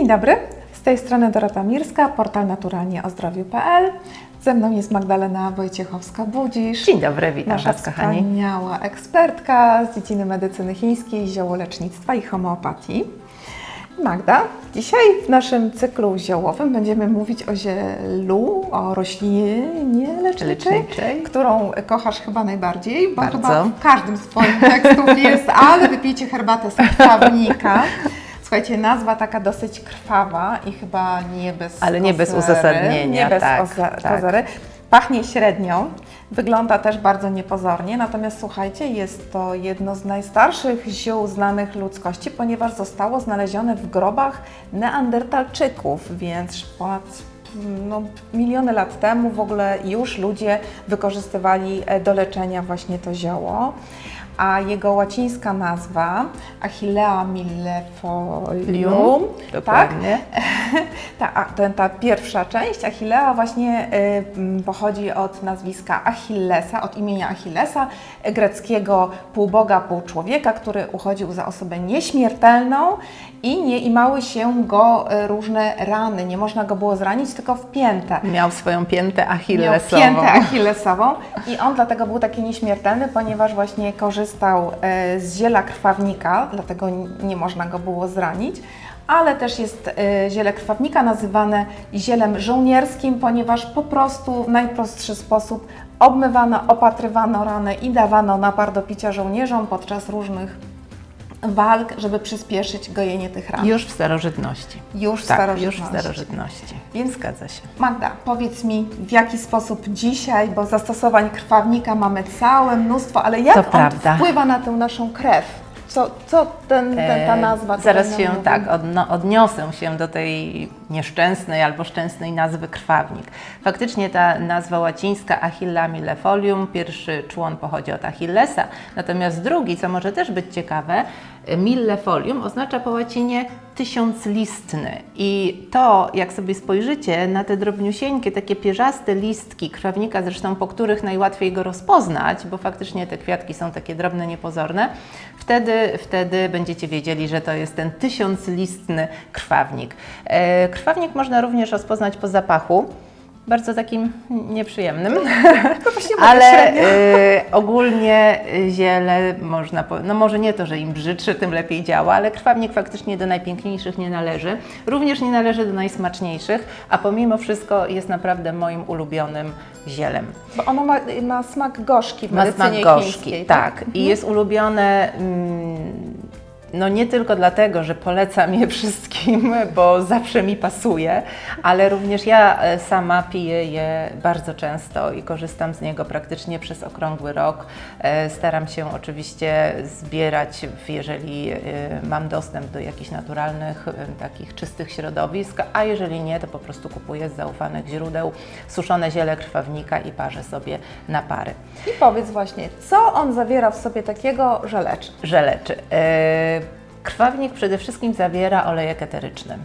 dobry, z tej strony Dorota Mirska, portal naturalnieozdrowiu.pl. Ze mną jest Magdalena Wojciechowska-Budzisz. Dzień dobry, witam Nasza Was kochani. wspaniała ekspertka z dziedziny medycyny chińskiej, ziołolecznictwa i homeopatii. Magda, dzisiaj w naszym cyklu ziołowym będziemy mówić o zielu, o roślinie leczniczej, Leczniczej. którą kochasz chyba najbardziej, bo Bardzo. chyba w każdym z Twoich tekstów jest, ale wypijcie herbatę z krwawnika. Słuchajcie, nazwa taka dosyć krwawa i chyba nie bez Ale nie bez uzasadnienia, Nie bez tak, oza- tak. kozery. Pachnie średnio, wygląda też bardzo niepozornie, natomiast słuchajcie, jest to jedno z najstarszych ziół znanych ludzkości, ponieważ zostało znalezione w grobach neandertalczyków, więc ponad no, miliony lat temu w ogóle już ludzie wykorzystywali e, do leczenia właśnie to zioło. A jego łacińska nazwa Achillea millefolium, tak? Dokładnie. Ta, a, ten, ta pierwsza część, Achillea, właśnie y, pochodzi od nazwiska Achillesa, od imienia Achillesa, y, greckiego półboga, półczłowieka, który uchodził za osobę nieśmiertelną i nie imały się go y, różne rany. Nie można go było zranić, tylko w piętę. Miał swoją piętę Miał achillesową. piętę achillesową i on dlatego był taki nieśmiertelny, ponieważ właśnie korzystał e, z ziela krwawnika, dlatego nie można go było zranić. Ale też jest e, ziele krwawnika nazywane zielem żołnierskim, ponieważ po prostu w najprostszy sposób obmywano, opatrywano ranę i dawano napar do picia żołnierzom podczas różnych walk, żeby przyspieszyć gojenie tych ran. Już w starożytności. Już w tak, starożytności. już w starożytności. Więc- Zgadza się. Magda, powiedz mi, w jaki sposób dzisiaj, bo zastosowań krwawnika mamy całe mnóstwo, ale jak To on prawda. wpływa na tę naszą krew? Co, co ten, ten, ta E, nazwa Zaraz się tak odno, odniosę się do tej nieszczęsnej albo szczęsnej nazwy krwawnik. Faktycznie ta nazwa łacińska Achilla millefolium, pierwszy człon pochodzi od Achillesa, natomiast drugi, co może też być ciekawe, millefolium oznacza po łacinie tysiąclistny. I to, jak sobie spojrzycie na te drobniusieńkie, takie pierzaste listki krwawnika, zresztą po których najłatwiej go rozpoznać, bo faktycznie te kwiatki są takie drobne, niepozorne, wtedy, wtedy będziecie wiedzieli, że to jest ten tysiąclistny krwawnik. Krwawnik można również rozpoznać po zapachu. Bardzo takim nieprzyjemnym, ale e, ogólnie e, ziele można, po, no może nie to, że im brzydszy, tym lepiej działa, ale krwawnik faktycznie do najpiękniejszych nie należy. Również nie należy do najsmaczniejszych, a pomimo wszystko jest naprawdę moim ulubionym zielem. Bo ono ma, ma smak gorzki w Ma medycynie smak gorzki, chińskiej, tak. I jest ulubione mm, no nie tylko dlatego, że polecam je wszystkim, bo zawsze mi pasuje, ale również ja e, sama piję je bardzo często i korzystam z niego praktycznie przez okrągły rok. E, Staram się oczywiście zbierać, jeżeli e, mam dostęp do jakichś naturalnych, takich czystych środowisk, a jeżeli nie, to po prostu kupuję z zaufanych źródeł suszone ziele krwawnika i parzę sobie na pary. I powiedz właśnie, co on zawiera w sobie takiego, że leczy? że leczy. Krwawnik przede wszystkim zawiera olejek eteryczny,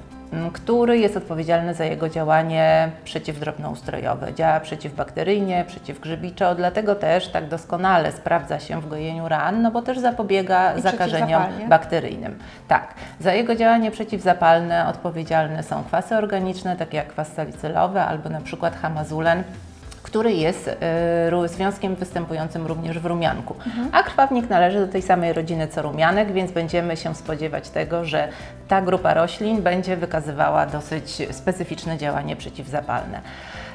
który jest odpowiedzialny za jego działanie przeciwdrobnoustrojowe. Działa przeciwbakteryjnie, przeciwgrzybiczo, dlatego też tak doskonale sprawdza się w gojeniu ran, no bo też zapobiega I zakażeniom bakteryjnym. Tak, za jego działanie przeciwzapalne odpowiedzialne są kwasy organiczne, takie jak kwas salicylowy albo na przykład hamazulen, który jest e, związkiem występującym również w rumianku. A krwawnik należy do tej samej rodziny co rumianek, więc będziemy się spodziewać tego, że ta grupa roślin będzie wykazywała dosyć specyficzne działanie przeciwzapalne.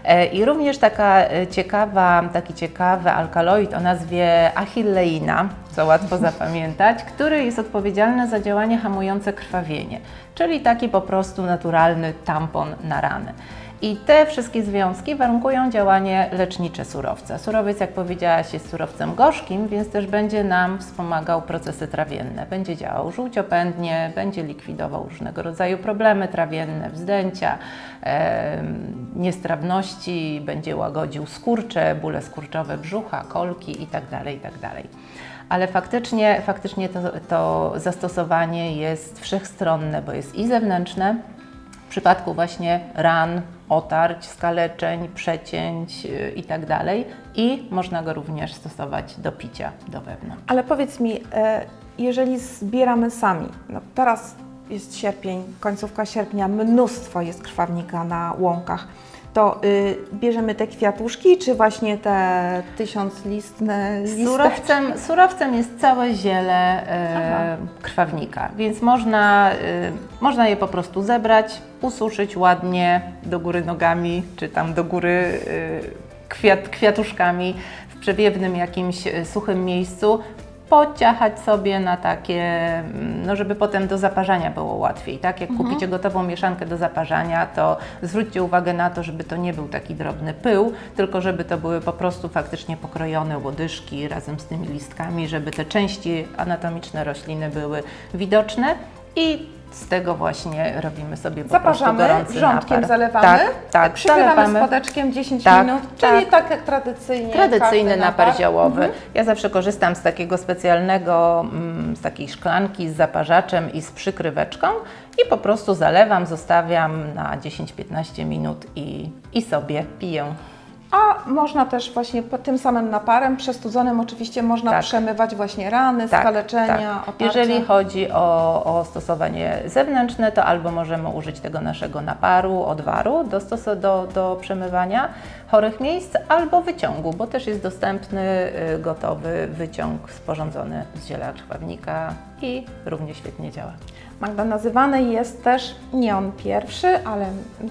E, I również taka e, ciekawa, taki ciekawy alkaloid o nazwie achilleina, co łatwo zapamiętać, który jest odpowiedzialny za działanie hamujące krwawienie, czyli taki po prostu naturalny tampon na rany. I te wszystkie związki warunkują działanie lecznicze surowca. Surowiec, jak powiedziałaś, jest surowcem gorzkim, więc też będzie nam wspomagał procesy trawienne. Będzie działał żółciopędnie, będzie likwidował różnego rodzaju problemy trawienne, wzdęcia, em, niestrawności, będzie łagodził skurcze, bóle skurczowe brzucha, kolki itd. itd. Ale faktycznie, faktycznie to, to zastosowanie jest wszechstronne, bo jest i zewnętrzne, w przypadku właśnie ran, otarć, skaleczeń, przecięć yy, i tak. I można go również stosować do picia do wewnątrz. Ale powiedz mi, e, jeżeli zbieramy sami, no teraz jest sierpień, końcówka sierpnia, mnóstwo jest krwawnika na łąkach. To y, bierzemy te kwiatuszki, czy właśnie te tysiąclistne listy? Surowcem, surowcem jest całe ziele e, krwawnika, więc można, e, można je po prostu zebrać, ususzyć ładnie do góry nogami, czy tam do góry e, kwiat, kwiatuszkami w przewiewnym jakimś e, suchym miejscu. Pociachać sobie na takie, mm, no żeby potem do zaparzania było łatwiej, tak? Jak kupicie gotową mieszankę do zaparzania, to zwróćcie uwagę na to, żeby to nie był taki drobny pył, tylko żeby to były po prostu faktycznie pokrojone łodyżki razem z tymi listkami, żeby te części anatomiczne rośliny były widoczne i z tego właśnie robimy sobie po prostu Zaparzamy, gorący wrzątkiem napar. zalewamy, Tak, tak, przywieramy zalewamy. spodeczkiem 10 Tak, minut, czyli tak. tak jak tradycyjnie. Tradycyjny każdy napar ziołowy. Mhm. Ja zawsze korzystam z takiego specjalnego, mm, z takiej szklanki z zaparzaczem i z przykryweczką i po prostu zalewam, zostawiam na 10-15 minut i, i sobie piję. A można też właśnie tym samym naparem, przestudzonym oczywiście można Tak. przemywać właśnie rany, skaleczenia, otarcia. Jeżeli chodzi o, o stosowanie zewnętrzne, to albo możemy użyć tego naszego naparu, odwaru do, stos- do, do przemywania chorych miejsc, albo wyciągu, bo też jest dostępny y, gotowy wyciąg sporządzony z ziela krwawnika i równie świetnie działa. Magda, nazywany jest też nie on pierwszy, ale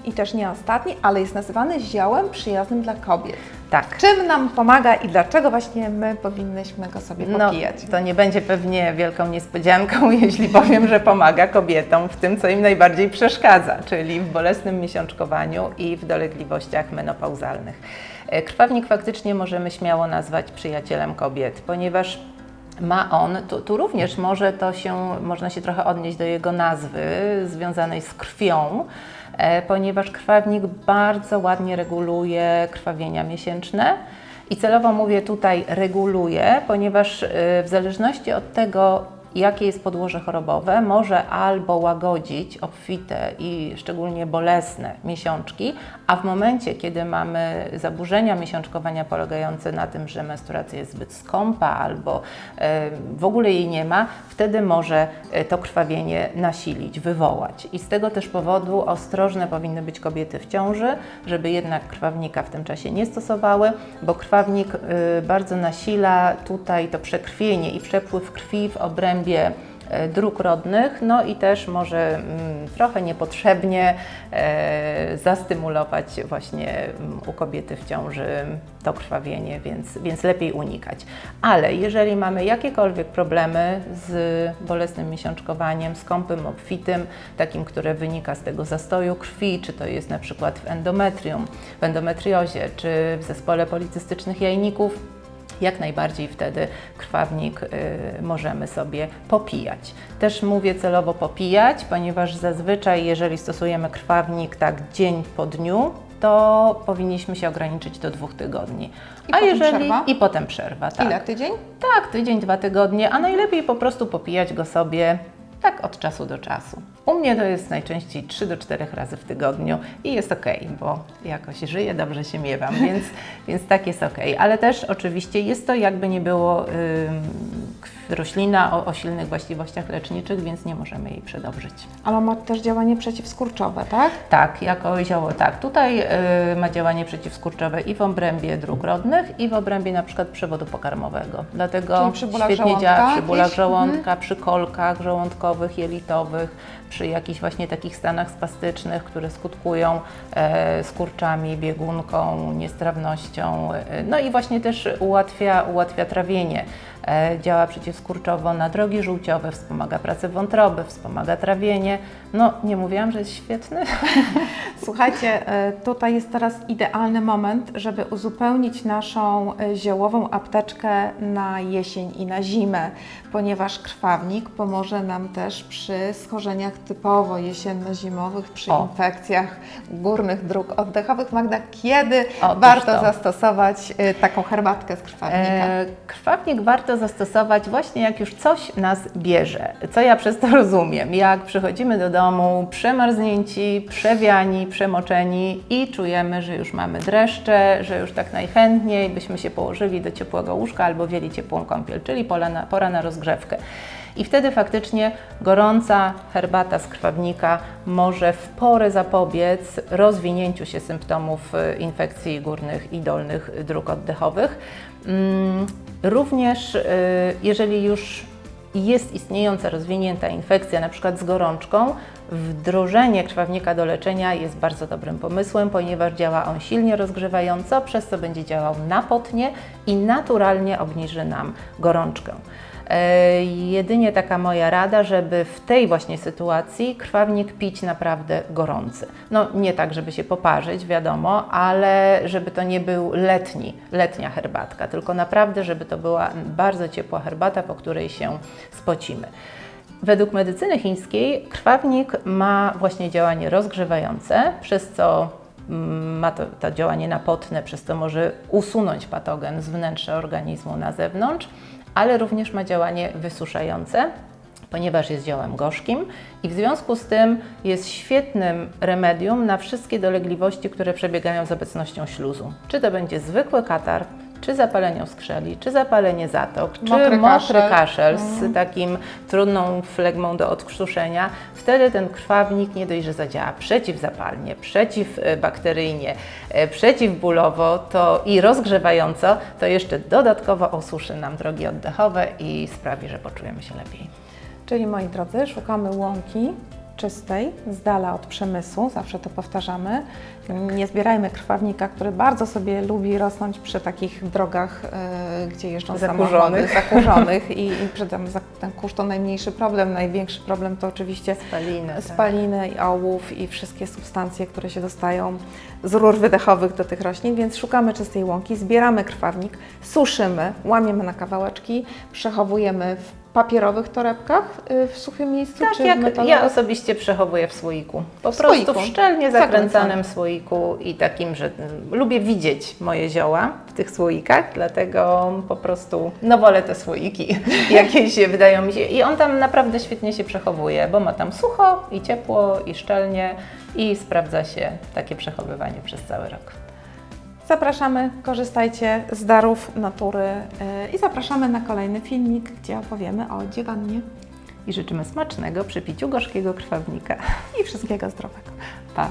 i też nie ostatni, ale jest nazywany ziołem przyjaznym dla kobiet. Tak. Czym nam pomaga i dlaczego właśnie my powinnyśmy go sobie No, popijać? to nie będzie pewnie wielką niespodzianką, jeśli powiem, że pomaga kobietom w tym, co im najbardziej przeszkadza, czyli w bolesnym miesiączkowaniu i w dolegliwościach menopauzalnych. E, Krwawnik faktycznie możemy śmiało nazwać przyjacielem kobiet, ponieważ ma on, tu, tu również może to się, można się trochę odnieść do jego nazwy związanej z krwią, e, ponieważ krwawnik bardzo ładnie reguluje krwawienia miesięczne. I celowo mówię tutaj reguluje, ponieważ y, w zależności od tego, jakie jest podłoże chorobowe, może albo łagodzić obfite i szczególnie bolesne miesiączki, a w momencie, kiedy mamy zaburzenia miesiączkowania polegające na tym, że menstruacja jest zbyt skąpa albo e, w ogóle jej nie ma, wtedy może e, to krwawienie nasilić, wywołać. I z tego też powodu ostrożne powinny być kobiety w ciąży, żeby jednak krwawnika w tym czasie nie stosowały, bo krwawnik y, bardzo nasila tutaj to przekrwienie i przepływ krwi w obrębie e, dróg rodnych, no i też może mm, trochę niepotrzebnie e, zastymulować właśnie mm, u kobiety w ciąży to krwawienie, więc, więc lepiej unikać. Ale jeżeli mamy jakiekolwiek problemy z bolesnym miesiączkowaniem, skąpym, obfitym, takim, które wynika z tego zastoju krwi, czy to jest na przykład w endometrium, w endometriozie, czy w zespole policystycznych jajników, jak najbardziej wtedy krwawnik y, możemy sobie popijać. Też mówię celowo popijać, ponieważ zazwyczaj, jeżeli stosujemy krwawnik tak dzień po dniu, to powinniśmy się ograniczyć do dwóch tygodni. I potem przerwa? I potem przerwa, tak. Ile tydzień? Tak, tydzień, dwa tygodnie, a najlepiej po prostu popijać go sobie tak od czasu do czasu. U mnie to jest najczęściej 3 do 4 razy w tygodniu i jest ok, bo jakoś żyję, dobrze się miewam, więc, więc tak jest ok. Ale też oczywiście jest to jakby nie było k- roślina o, o silnych właściwościach leczniczych, więc nie możemy jej przedobrzyć. Ale ma też działanie przeciwskurczowe, tak? Tak, jako zioło tak. Tutaj y, ma działanie przeciwskurczowe i w obrębie dróg rodnych, i w obrębie na przykład przewodu pokarmowego. Dlatego Czyli przy bólach świetnie żołądka działa przy bólach jakieś? żołądka, przy kolkach żołądkowych, jelitowych, przy jakichś właśnie takich stanach spastycznych, które skutkują e, skurczami, biegunką, niestrawnością. E, no i właśnie też ułatwia, ułatwia trawienie. E, działa przeciwskurczowo na drogi żółciowe, wspomaga pracę wątroby, wspomaga trawienie. No, nie mówiłam, że jest świetny? Słuchajcie, e, tutaj jest teraz idealny moment, żeby uzupełnić naszą e, ziołową apteczkę na jesień i na zimę, ponieważ krwawnik pomoże nam też przy schorzeniach typowo jesienno-zimowych, przy O. infekcjach górnych dróg oddechowych. Magda, kiedy Otóż warto to. zastosować e, taką herbatkę z krwawnika? E, krwawnik warto zastosować właśnie jak już coś nas bierze. Co ja przez to rozumiem? Jak przychodzimy do domu przemarznięci, przewiani, przemoczeni i czujemy, że już mamy dreszcze, że już tak najchętniej byśmy się położyli do ciepłego łóżka albo wzięli ciepłą kąpiel, czyli pora na, pora na rozgrzewkę. I wtedy faktycznie gorąca herbata z krwawnika może w porę zapobiec rozwinięciu się symptomów y, infekcji górnych i dolnych dróg oddechowych. Mm, Również y, jeżeli już jest istniejąca rozwinięta infekcja, na przykład z gorączką, wdrożenie krwawnika do leczenia jest bardzo dobrym pomysłem, ponieważ działa on silnie rozgrzewająco, przez co będzie działał napotnie i naturalnie obniży nam gorączkę. E, Jedynie taka moja rada, żeby w tej właśnie sytuacji krwawnik pić naprawdę gorący. No nie tak, żeby się poparzyć, wiadomo, ale żeby to nie był letni, letnia herbatka, tylko naprawdę, żeby to była bardzo ciepła herbata, po której się spocimy. Według medycyny chińskiej krwawnik ma właśnie działanie rozgrzewające, przez co mm, ma to, to działanie napotne, przez to może usunąć patogen z wnętrza organizmu na zewnątrz, ale również ma działanie wysuszające, ponieważ jest ziołem gorzkim i w związku z tym jest świetnym remedium na wszystkie dolegliwości, które przebiegają z obecnością śluzu. Czy to będzie zwykły katar, czy zapalenie skrzeli, czy zapalenie zatok, czy Mokry mokry kaszel. kaszel z takim trudną flegmą do odkrztuszenia, wtedy ten krwawnik nie dość, że zadziała przeciwzapalnie, przeciwbakteryjnie, e, przeciwbólowo to i rozgrzewająco, to jeszcze dodatkowo osuszy nam drogi oddechowe i sprawi, że poczujemy się lepiej. Czyli moi drodzy, szukamy łąki czystej, z dala od przemysłu, zawsze to powtarzamy. Nie zbierajmy krwawnika, który bardzo sobie lubi rosnąć przy takich drogach, e, gdzie jeżdżą Zakurzonych. samochody, zakurzonych i, i przy tym ten kurz to najmniejszy problem. Największy problem to oczywiście Spaliny. tak. spaliny i ołów i wszystkie substancje, które się dostają z rur wydechowych do tych roślin, więc szukamy czystej łąki, zbieramy krwawnik, suszymy, łamiemy na kawałeczki, przechowujemy w papierowych torebkach y, w suchym miejscu Tak, czy jak w ja metalowych? osobiście przechowuję w słoiku. Po W prostu słoiku. w szczelnie Zakręcanym. słoiku i takim, że mm, lubię widzieć moje zioła w tych słoikach, dlatego po prostu no wolę te słoiki, jakieś się wydają mi się. I on tam naprawdę świetnie się przechowuje, bo ma tam sucho i ciepło i szczelnie i sprawdza się takie przechowywanie przez cały rok. Zapraszamy, korzystajcie z darów natury y, i zapraszamy na kolejny filmik, gdzie opowiemy o dziewannie I życzymy smacznego przy piciu gorzkiego krwawnika. i wszystkiego zdrowego. Pa!